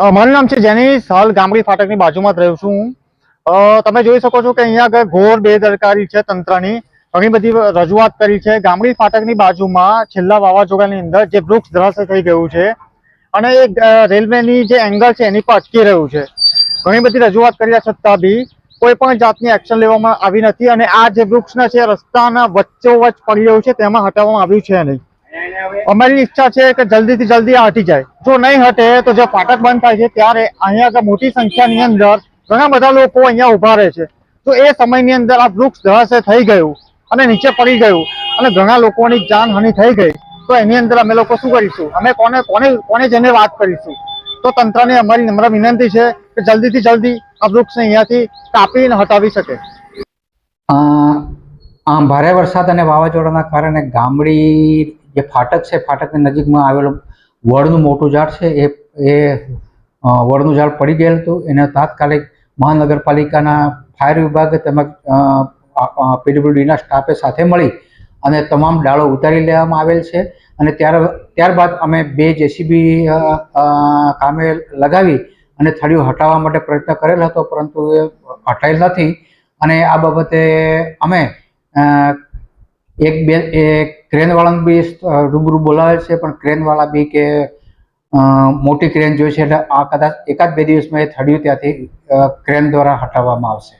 મારું નામ છે જેનીશ હાલ ગામડી ફાટકની બાજુમાં જ રહું છું. તમે જોઈ શકો છો કે અહીંયા આગળ ઘોર બેદરકારી છે તંત્રની. ઘણી બધી રજૂઆત કરી છે. ગામડી ફાટકની બાજુમાં છેલ્લા વાવાઝોડાની અંદર જે વૃક્ષ ધરાશય થઈ ગયું છે અને એ રેલવેની જે એંગલ છે એની પર અટકી રહ્યું છે. ઘણી બધી રજૂઆત કર્યા છતાં બી કોઈ પણ જાતની એક્શન લેવામાં આવી નથી અને આ જે વૃક્ષના છે રસ્તાના વચ્ચોવચ પડી રહ્યું છે તેમાં હટાવવામાં આવ્યું છે નહીં. અમારી ઈચ્છા છે કે જલ્દીથી જલ્દી હટી જાય. જો નહીં હટે, તો જે ફાટક બંધ થાય છે, ત્યારે અહીંયા મોટી સંખ્યાની અંદર ઘણા બધા લોકો અહીંયા ઊભા રહે છે. તો એ સમયની અંદર આ વૃક્ષ ધરાશે થઈ ગયું અને નીચે પડી ગયું અને ઘણા લોકોની જાનહાનિ થઈ ગઈ. તો એની અંદર અમે લોકો શું કરીશું? અમે કોને કોને કોને જઈને વાત કરીશું? તો તંત્રને અમારી નમ્ર વિનંતી છે કે જલ્દીથી જલ્દી આ વૃક્ષને અહીંયાથી કાપીને હટાવી શકે. ભારે વરસાદ અને વાવાઝોડાના કારણે ગામડી જે ફાટક છે, ફાટકની નજીકમાં આવેલું વડનું મોટું ઝાડ છે, એ એ વડનું ઝાડ પડી ગયેલ હતું. એને તાત્કાલિક મહાનગરપાલિકાના ફાયર વિભાગ તેમજ પીડબ્લ્યુડીના સ્ટાફે સાથે મળી અને તમામ ડાળો ઉતારી લેવામાં આવેલ છે. અને ત્યાર, ત્યારબાદ અમે બે જેસીબી કામે લગાવી અને થળીઓ હટાવવા માટે પ્રયત્ન કરેલ હતો, પરંતુ એ હટાયેલ નથી. અને આ બાબતે અમે એક બે, એ ક્રેનવાળાને બી રૂબરૂ બોલાવે છે, પણ ક્રેનવાળા બી કે મોટી ક્રેન જોઈ છે, એટલે આ કદાચ એકાદ બે દિવસમાં એ થડ્યું ત્યાંથી ક્રેન દ્વારા હટાવવામાં આવશે.